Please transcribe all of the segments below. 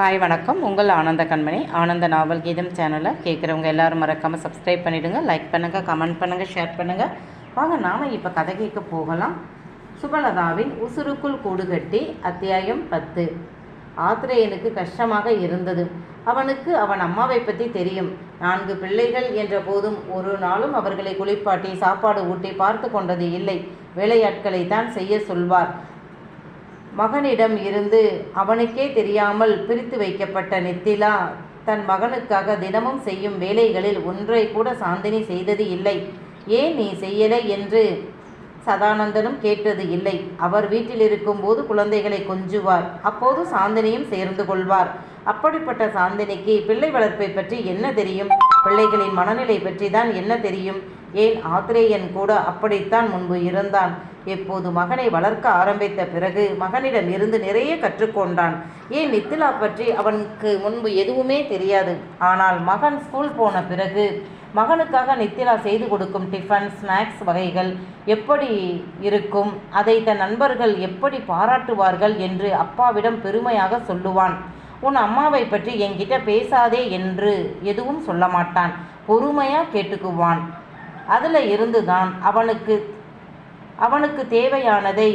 Hi வணக்கம். உங்கள் ஆனந்த கண்மணி. ஆனந்த நாவல் கீதம் சேனலை கேட்குறவங்க எல்லாரும் மறக்காமல் சப்ஸ்கிரைப் பண்ணிவிடுங்க லைக் பண்ணுங்கள் கமெண்ட் பண்ணுங்கள் ஷேர் பண்ணுங்கள் வாங்க நாம் இப்போ கதை கேட்க போகலாம். சுபலதாவின் உசுருக்குள் கூடுகட்டி அத்தியாயம் பத்து. ஆத்திரேயனுக்கு கஷ்டமாக இருந்தது. அவனுக்கு அவன் அம்மாவை பற்றி தெரியும். நான்கு பிள்ளைகள் என்ற போதும் ஒரு நாளும் அவர்களை குளிப்பாட்டி சாப்பாடு ஊட்டி பார்த்து கொண்டது இல்லை. வேலையாட்களை தான் செய்ய சொல்வார். மகனிடம் இருந்து அவனுக்கே தெரியாமல் பிரித்து வைக்கப்பட்ட நித்திலா தன் மகனுக்காக தினமும் செய்யும் வேலைகளில் ஒன்றை கூட சாந்தினி செய்தது இல்லை. ஏன் நீ செய்யலை என்று சதானந்தனும் கேட்டது இல்லை. அவர் வீட்டில் இருக்கும்போது குழந்தைகளை கொஞ்சுவார். அப்போது சாந்தினியும் சேர்ந்து கொள்வார். அப்படிப்பட்ட சாந்தினிக்கு பிள்ளை வளர்ப்பை பற்றி என்ன தெரியும்? பிள்ளைகளின் மனநிலை பற்றி தான் என்ன தெரியும்? ஏன் ஆத்திரேயன் கூட அப்படித்தான் முன்பு இருந்தான். எப்போது மகனை வளர்க்க ஆரம்பித்த பிறகு மகனிடம் இருந்து நிறைய கற்றுக்கொண்டான். ஏன் நித்திலா பற்றி அவனுக்கு முன்பு எதுவுமே தெரியாது. ஆனால் மகன் ஸ்கூல் போன பிறகு மகனுக்காக நித்திலா செய்து கொடுக்கும் டிஃபன் ஸ்நாக்ஸ் வகைகள் எப்படி இருக்கும்? அதை தன் நண்பர்கள் எப்படி பாராட்டுவார்கள் என்று அப்பாவிடம் பெருமையாக சொல்லுவான். உன் அம்மாவை பற்றி என்கிட்ட பேசாதே என்று எதுவும் சொல்ல மாட்டான் பொறுமையாக கேட்டுக்குவான். அதில் இருந்து தான் அவனுக்கு அவனுக்கு தேவையானதை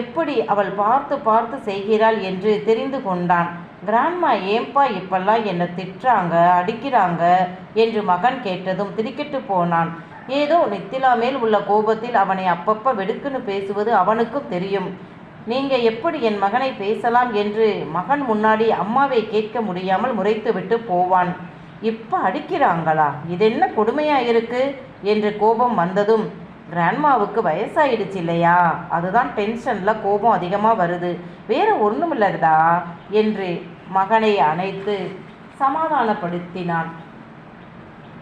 எப்படி அவள் பார்த்து பார்த்து செய்கிறாள் என்று தெரிந்து கொண்டான். கிராண்ட்மா ஏம்பா இப்பெல்லாம் என்னை திட்டுறாங்க அடிக்கிறாங்க? என்று மகன் கேட்டதும் திடுக்கிட்டு போனான். ஏதோ நித்திலா மேல் உள்ள கோபத்தில் அவனை அப்பப்ப வெடுக்குன்னு பேசுவது அவனுக்கும் தெரியும். நீங்க எப்படி என் மகனை பேசலாம்? என்று மகன் முன்னாடி அம்மாவை கேட்க முடியாமல் முறைத்துவிட்டு போவான். இப்ப அடிக்கிறாங்களா? இது என்ன கொடுமையா இருக்கு? என்று கோபம் வந்ததும் கிராண்ட்மாவுக்கு வயசாயிடுச்சு இல்லையா? அதுதான் டென்ஷனில் கோபம் அதிகமாக வருது. வேறு ஒன்றும் இல்லைதா என்று மகனை அணைத்து சமாதானப்படுத்தினான்.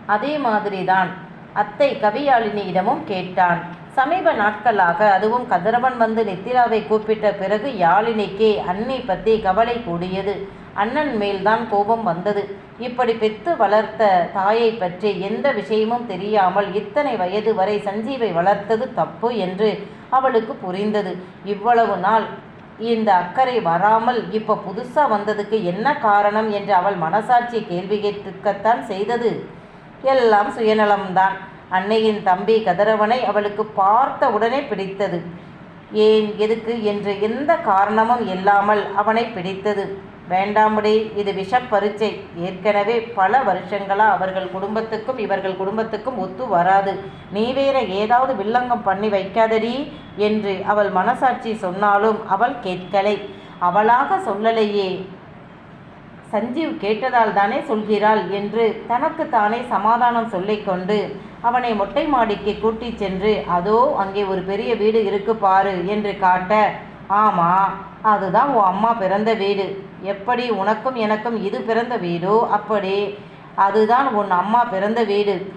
அதே மாதிரி தான் அத்தை கவியாளினியிடமும் கேட்டான். சமீப நாட்களாக அதுவும் கதிரவன் வந்து நித்திலாவை கூப்பிட்ட பிறகு யாழினிக்கே அன்னை பற்றி கவலை கூடியது. அண்ணன் மேல்தான் கோபம் வந்தது. இப்படி பெத்து வளர்த்த தாயை பற்றி எந்த விஷயமும் தெரியாமல் இத்தனை வயது வரை சஞ்சீவை வளர்த்தது தப்பு என்று அவளுக்கு புரிந்தது. இவ்வளவு நாள் இந்த அக்கறை வராமல் இப்போ புதுசாக வந்ததுக்கு என்ன காரணம் என்று அவள் மனசாட்சி கேள்வி கேட்டுக்கத்தான் செய்தது. எல்லாம் சுயநலம்தான். அன்னையின் தம்பி கதிரவனை அவளுக்கு பார்த்த உடனே பிடித்தது. ஏன் எதுக்கு என்று எந்த காரணமும் இல்லாமல் அவனை பிடித்தது. வேண்டாமுடி இது விஷப்பரீட்சை ஏற்கனவே பல வருஷங்களாக அவர்கள் குடும்பத்துக்கும் இவர்கள் குடும்பத்துக்கும் ஒத்து வராது. நீ வேற ஏதாவது வில்லங்கம் பண்ணி வைக்காதடி என்று அவள் மனசாட்சி சொன்னாலும் அவள் கேட்கலை. அவளாக சொல்லலையே. சஞ்சீவ் கேட்டதால் தானே சொல்கிறாள் என்று தனக்கு தானே சமாதானம் சொல்லிக்கொண்டு அவனை மொட்டை மாடிக்கு கூட்டிச் சென்று அதோ அங்கே ஒரு பெரிய வீடு இருக்கு பாரு என்று காட்ட ஆமாம் அதுதான் உன் அம்மா பிறந்த வீடு. எப்படி உனக்கும் எனக்கும் இது பிறந்த வீடோ அப்படி. அதுதான் உன் அம்மா பிறந்த வீடு.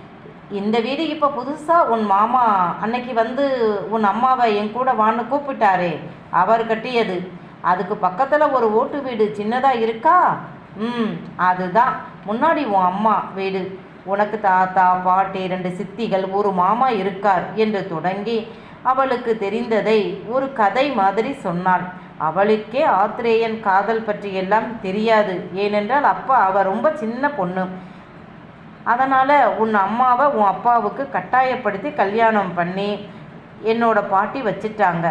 இந்த வீடு இப்போ புதுசாக உன் மாமா அன்னைக்கு வந்து உன் அம்மாவை என் கூட வான்னு கூப்பிட்டாரே அவர் கட்டியது. அதுக்கு பக்கத்தில் ஒரு ஓட்டு வீடு சின்னதாக இருக்கா? ம் அதுதான். முன்னாடி உன் அம்மா வீடு. உனக்கு தாத்தா பாட்டி ரெண்டு சித்திகள் ஒரு மாமா இருக்கார் என்று தொடங்கி அவளுக்கு தெரிந்ததை ஒரு கதை மாதிரி சொன்னாள். அவளுக்கே ஆத்திரேயன் காதல் பற்றி எல்லாம் தெரியாது. ஏனென்றால் அப்பா அவ ரொம்ப சின்ன பொண்ணு. அதனால் உன் அம்மாவை உன் அப்பாவுக்கு கட்டாயப்படுத்தி கல்யாணம் பண்ணி என்னோட பாட்டி வச்சிட்டாங்க.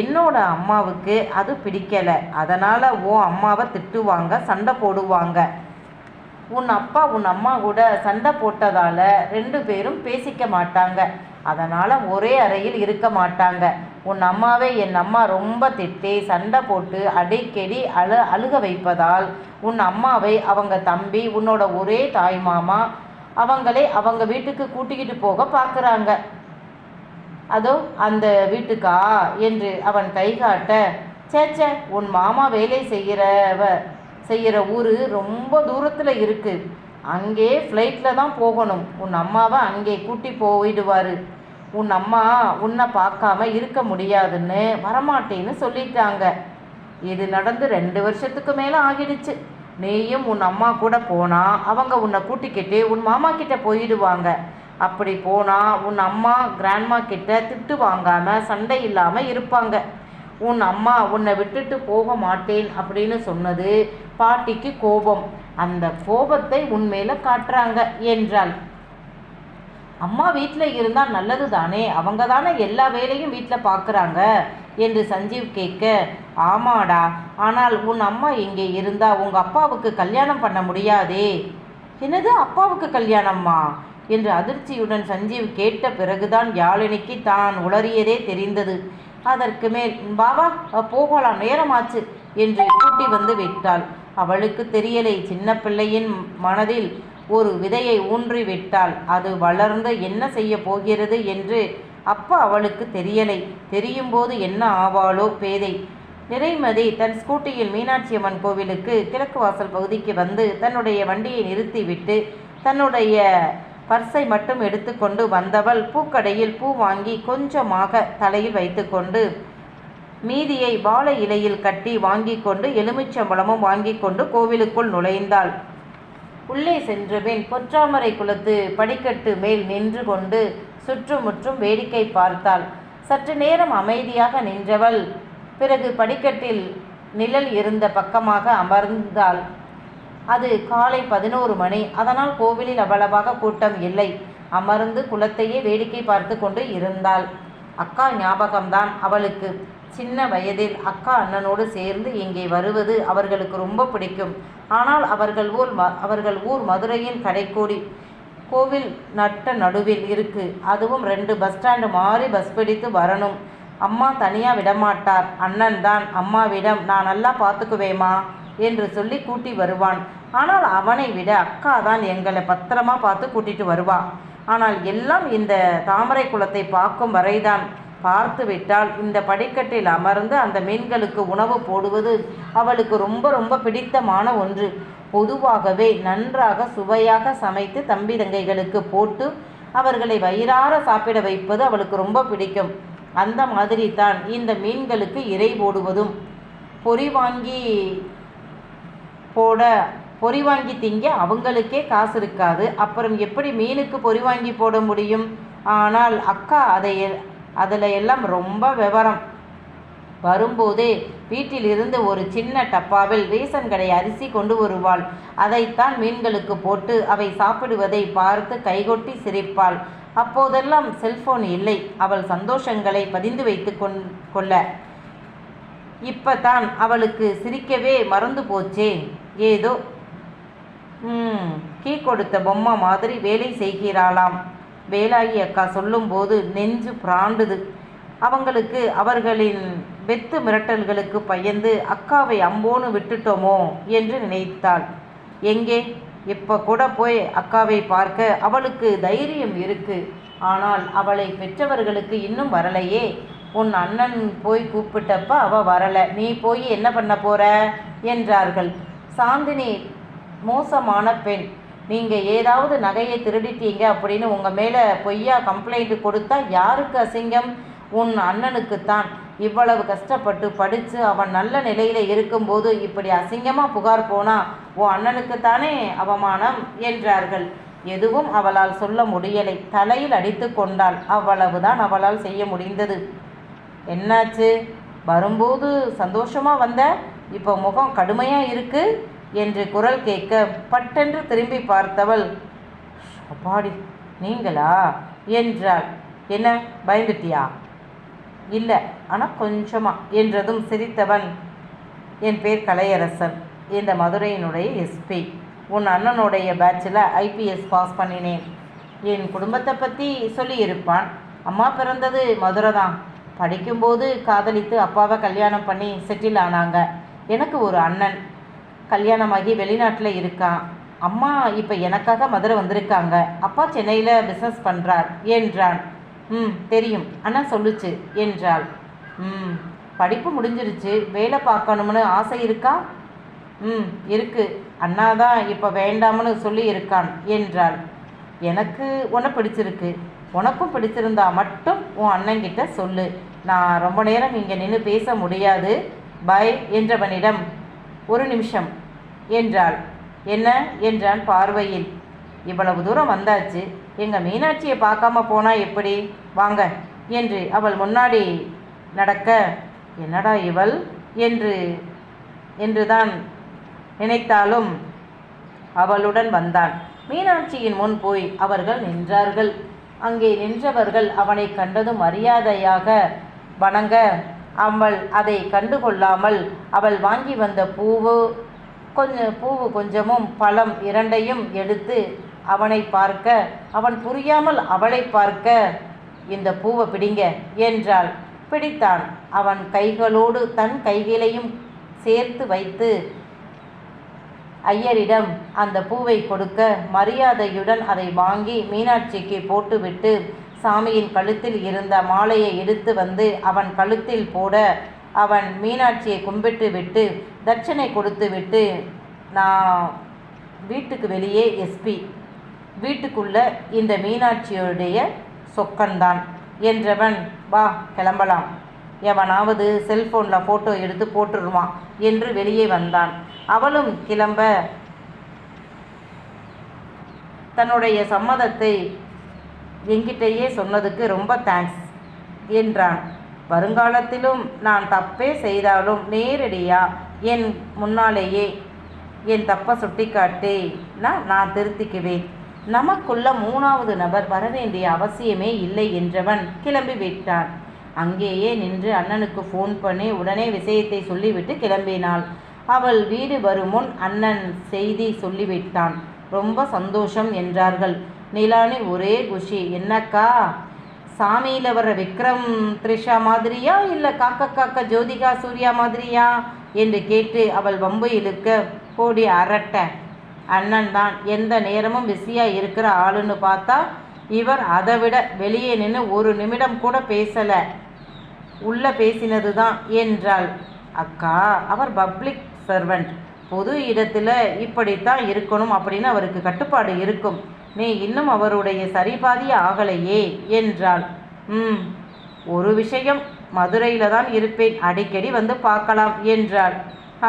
என்னோட அம்மாவுக்கு அது பிடிக்கலை. அதனால் உன் அம்மாவை திட்டுவாங்க சண்டை போடுவாங்க. உன் அப்பா உன் அம்மா கூட சண்டை போட்டதால் ரெண்டு பேரும் பேசிக்க மாட்டாங்க. அதனால் ஒரே அறையில் இருக்க மாட்டாங்க. உன் அம்மாவை என் அம்மா ரொம்ப திட்டி சண்டை போட்டு அடிக்கடி அழு அழுக வைப்பதால் உன் அம்மாவை அவங்க தம்பி உன்னோட ஒரே தாய் மாமா அவங்களே அவங்க வீட்டுக்கு கூட்டிக்கிட்டு போக பார்க்குறாங்க அதோ அந்த வீட்டுக்கா என்று அவன் கை காட்ட சேச்சே உன் மாமா வேலை செய்கிறவ செய்கிற ஊர் ரொம்ப தூரத்தில் இருக்குது அங்கே ஃப்ளைட்டில் தான் போகணும். உன் அம்மாவை அங்கே கூட்டி போயிடுவார். உன் அம்மா உன்னை பார்க்காம இருக்க முடியாதுன்னு வரமாட்டேன்னு சொல்லிட்டாங்க. இது நடந்து ரெண்டு வருஷத்துக்கு மேலே ஆகிடுச்சு. நீயும் உன் அம்மா கூட போனால் அவங்க உன்னை கூட்டிக்கிட்டு உன் மாமா கிட்ட போயிடுவாங்க. அப்படி போனால் உன் அம்மா கிராண்ட்மா கிட்ட திட்டு வாங்காமல் சண்டை இல்லாமல் இருப்பாங்க. உன் அம்மா உன்னை விட்டுட்டு போக மாட்டேன் அப்படின்னு சொன்னது பாட்டிக்கு கோபம். அந்த கோபத்தை உன்மேல காட்டுறாங்க என்றாள். அம்மா வீட்டில் இருந்தால் நல்லது தானே அவங்க தானே எல்லா வேலையும் வீட்டில் பார்க்குறாங்க என்று சஞ்சீவ் கேட்க ஆமாடா ஆனால் உன் அம்மா இங்கே இருந்தால் உங்கள் அப்பாவுக்கு கல்யாணம் பண்ண முடியாதே. என்னது அப்பாவுக்கு கல்யாணம்மா? என்று அதிர்ச்சியுடன் சஞ்சீவ் கேட்ட பிறகுதான் யாழினிக்கு தான் உளறியதே தெரிந்தது. அதற்கு மேல் பாபா போகலாம் நேரமாச்சு என்று கூட்டி வந்து விட்டாள். அவளுக்கு தெரியலை சின்ன பிள்ளையின் மனதில் ஒரு விதையை ஊன்றி விட்டாள். அது வளர்ந்து என்ன செய்ய போகிறது என்று அப்போ அவளுக்கு தெரியலை. தெரியும் போது என்ன ஆவாளோ பேதை. நிறைமதி தன் ஸ்கூட்டியில் மீனாட்சி அம்மன் கோவிலுக்கு கிழக்கு வாசல் பகுதிக்கு வந்து தன்னுடைய வண்டியை நிறுத்திவிட்டு தன்னுடைய பர்ஸை மட்டும் எடுத்துக்கொண்டு வந்தவள் பூக்கடையில் பூ வாங்கி கொஞ்சமாக தலையில் வைத்துக்கொண்டு மீதியை வாழை இலையில் கட்டி வாங்கி கொண்டு எலுமிச்சம்பழமும் வாங்கி கொண்டு கோவிலுக்குள் நுழைந்தாள். உள்ளே சென்றபின் பொற்றாமரை குளத்து படிக்கட்டு மேல் நின்று கொண்டு சுற்றுமுற்றும் வேடிக்கை பார்த்தாள். சற்று நேரம் அமைதியாக நின்றவள் பிறகு படிக்கட்டில் நிழல் இருந்த பக்கமாக அமர்ந்தாள். அது காலை பதினோரு மணி. அதனால் கோவிலில் அவ்வளவாக கூட்டம் இல்லை. அமர்ந்து குளத்தையே வேடிக்கை பார்த்து கொண்டு இருந்தாள். அக்கா ஞாபகம்தான் அவளுக்கு. சின்ன வயதில் அக்கா அண்ணனோடு சேர்ந்து இங்கே வருவது அவர்களுக்கு ரொம்ப பிடிக்கும். ஆனால் அவர்கள் ஊர் ம அவர்கள் ஊர் மதுரையின் கடைக்கோடி கோவில் நட்ட நடுவில் இருக்கு. அதுவும் ரெண்டு பஸ் ஸ்டாண்டு மாறி பஸ் பிடித்து வரணும். அம்மா தனியாக விடமாட்டார். அண்ணன் தான் அம்மாவிடம் நான் நல்லா பார்த்துக்குவேமா என்று சொல்லி கூட்டி வருவான். ஆனால் அவனை விட அக்கா தான் எங்களை பத்திரமா பார்த்து கூட்டிட்டு வருவா. ஆனால் எல்லாம் இந்த தாமரை குளத்தை பார்க்கும் வரைதான். பார்த்து விட்டால் இந்த படிக்கட்டில் அமர்ந்து அந்த மீன்களுக்கு உணவு போடுவது அவளுக்கு ரொம்ப ரொம்ப பிடித்தமான ஒன்று. பொதுவாகவே நன்றாக சுவையாக சமைத்து தம்பி தங்கைகளுக்கு போட்டு அவர்களை வயிறார சாப்பிட வைப்பது அவளுக்கு ரொம்ப பிடிக்கும். அந்த மாதிரி தான் இந்த மீன்களுக்கு இறை போடுவதும். பொறி வாங்கி போட பொறி வாங்கி திங்க அவங்களுக்கே காசு இருக்காது. அப்புறம் எப்படி மீனுக்கு பொறி வாங்கி போட முடியும்? ஆனால் அக்கா அதை அதில் எல்லாம் ரொம்ப விவரம். வரும்போதே வீட்டிலிருந்து ஒரு சின்ன டப்பாவில் ரேசன் கடை அரிசி கொண்டு வருவாள். அதைத்தான் மீன்களுக்கு போட்டு அவை சாப்பிடுவதை பார்த்து கைகொட்டி சிரிப்பாள். அப்போதெல்லாம் செல்போன் இல்லை. அவள் சந்தோஷங்களை பதிந்து வைத்து கொண் கொள்ள. இப்பதான் அவளுக்கு சிரிக்கவே மறந்து போச்சே. ஏதோ ம், கீ கொடுத்த பொம்மை மாதிரி வேலை செய்கிறாளாம். வேலாயி அக்கா சொல்லும்போது நெஞ்சு பிராண்டுது. அவங்களுக்கு அவர்களின் வெத்து மிரட்டல்களுக்கு பயந்து அக்காவை அம்போன்னு விட்டுட்டோமோ? என்று நினைத்தாள். எங்கே? இப்போ கூட போய் அக்காவை பார்க்க அவளுக்கு தைரியம் இருக்கு. ஆனால் அவளை பெற்றவர்களுக்கு இன்னும் வரலையே. உன் அண்ணன் போய் கூப்பிட்டப்ப அவ வரல. நீ போய் என்ன பண்ண போற? என்றார்கள். சாந்தினி மோசமான பெண். நீங்கள் ஏதாவது நகையை திருடிட்டீங்க அப்படின்னு உங்கள் மேலே பொய்யா கம்ப்ளைண்ட் கொடுத்தா யாருக்கு அசிங்கம்? உன் அண்ணனுக்குத்தான். இவ்வளவு கஷ்டப்பட்டு படித்து அவன் நல்ல நிலையில் இருக்கும்போது இப்படி அசிங்கமாக புகார் போனா உன் அண்ணனுக்குத்தானே அவமானம் என்றார்கள். எதுவும் அவளால் சொல்ல முடியலை. தலையில் அடித்து கொண்டாள். அவ்வளவுதான் அவளால் செய்ய முடிந்தது. என்னாச்சு? வரும்போது சந்தோஷமாக வந்த? இப்போ முகம் கடுமையாக இருக்கு என்று குரல் கேட்க பட்டென்று திரும்பி பார்த்தவள் அப்பாடி நீங்களா? என்றாள். என்ன பயந்துட்டியா? இல்லை ஆனால் கொஞ்சமா என்றதும் சிரித்தவன். என் பேர் கலையரசன் இந்த மதுரையினுடைய எஸ்பி உன் அண்ணனுடைய பேட்சில் ஐபிஎஸ் பாஸ் பண்ணினேன். என் குடும்பத்தை பற்றி சொல்லியிருப்பான். அம்மா பிறந்தது மதுரை தான் படிக்கும்போது காதலித்து அப்பாவை கல்யாணம் பண்ணி செட்டில் ஆனாங்க. எனக்கு ஒரு அண்ணன். கல்யாணமாகி வெளிநாட்டில் இருக்கான். அம்மா இப்போ எனக்காக மதுரை வந்திருக்காங்க. அப்பா சென்னையில் பிஸ்னஸ் பண்ணுறார் என்றான். ம் தெரியும். அண்ணா சொல்லுச்சு என்றாள். ம் படிப்பு முடிஞ்சிருச்சு. வேலை பார்க்கணும்னு ஆசை இருக்கா? ம் இருக்கு. அண்ணா தான் இப்போ வேண்டாம்னு சொல்லி இருக்கான் என்றாள். எனக்கு உன்னை பிடிச்சிருக்கு. உனக்கும் பிடிச்சிருந்தா மட்டும் உன் அண்ணன்கிட்ட சொல்லு. நான் ரொம்ப நேரம் இங்கே நின்று பேச முடியாது. பை என்றவனிடம் ஒரு நிமிஷம் என்றாள். என்ன? என்றான் பார்வையில். இவ்வளவு தூரம் வந்தாச்சு. எங்கள் மீனாட்சியை பார்க்காம போனா எப்படி? வாங்க என்று அவள் முன்னாடி நடக்க என்னடா இவள்? என்று என்றுதான் நினைத்தாலும் அவளுடன் வந்தான். மீனாட்சியின் முன் போய் அவர்கள் நின்றார்கள். அங்கே நின்றவர்கள் அவனை கண்டதும் மரியாதையாக வணங்க அவள் அதை கண்டுகொள்ளாமல் அவள் வாங்கி வந்த பூவு கொஞ்சம் பூவு கொஞ்சமும் பழம் இரண்டையும் எடுத்து அவனை பார்க்க அவன் புரியாமல் அவளை பார்க்க இந்த பூவை பிடிங்க என்றாள். பிடித்தான். அவன் கைகளோடு தன் கைகளையும் சேர்த்து வைத்து ஐயரிடம் அந்த பூவை கொடுக்க மரியாதையுடன் அதை வாங்கி மீனாட்சிக்கு போட்டுவிட்டு சாமியின் கழுத்தில் இருந்த மாலையை எடுத்து வந்து அவன் கழுத்தில் போட அவன் மீனாட்சியை கும்பிட்டு விட்டு தட்சணை கொடுத்து விட்டு நான் வீட்டுக்கு வெளியே எஸ்பி வீட்டுக்குள்ள இந்த மீனாட்சியுடைய சொக்கன்தான் என்றவன் வா கிளம்பலாம். எவனாவது செல்போனில் ஃபோட்டோ எடுத்து போட்டுருவான் என்று வெளியே வந்தான். அவளும் கிளம்ப தன்னுடைய சம்மதத்தை என்கிட்டயே சொன்னதுக்கு ரொம்ப தேங்க்ஸ் என்றான். வருங்காலத்திலும் நான் தப்பே செய்தாலும் நேரடியாக என் முன்னாலேயே என் தப்பை சுட்டிக்காட்டி நான் நான் திருத்திக்குவேன். நமக்குள்ள மூணாவது நபர் வரவேண்டிய அவசியமே இல்லை என்றவன் கிளம்பி விட்டான். அங்கேயே நின்று அண்ணனுக்கு ஃபோன் பண்ணி உடனே விஷயத்தை சொல்லிவிட்டு கிளம்பினாள். அவள் வீடு வரும் முன் அண்ணன் செய்தி சொல்லிவிட்டான். ரொம்ப சந்தோஷம் என்றார்கள். நிலானி ஒரே குஷி. என்னக்கா? சாமியில் வர்ற விக்ரம் த்ரிஷா மாதிரியா? இல்லை காக்க காக்க ஜோதிகா சூர்யா மாதிரியா? என்று கேட்டு அவள் வம்பு இழுக்க போடி அரட்ட. அண்ணன் தான். எந்த நேரமும் பிஸியாக இருக்கிற ஆளுன்னு பார்த்தா இவர் அதை விட வெளியே நின்று ஒரு நிமிடம் கூட பேசலை. உள்ளே பேசினது தான் என்றாள். அக்கா அவர் பப்ளிக் சர்வெண்ட் பொது இடத்துல இப்படித்தான் இருக்கணும் அப்படின்னு அவருக்கு கட்டுப்பாடு இருக்கும். நீ இன்னும் அவருடைய சரிபாதி ஆகலையே என்றாள். ம் ஒரு விஷயம் மதுரையில் தான் இருப்பேன். அடிக்கடி வந்து பார்க்கலாம் என்றாள்.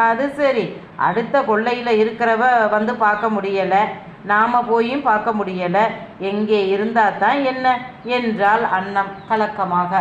அது சரி. அடுத்த கொள்ளையில் இருக்கிறவ வந்து பார்க்க முடியலை. நாம் போயும் பார்க்க முடியலை. எங்கே இருந்தால் தான் என்ன? என்றாள் அன்னம் கலக்கமாக.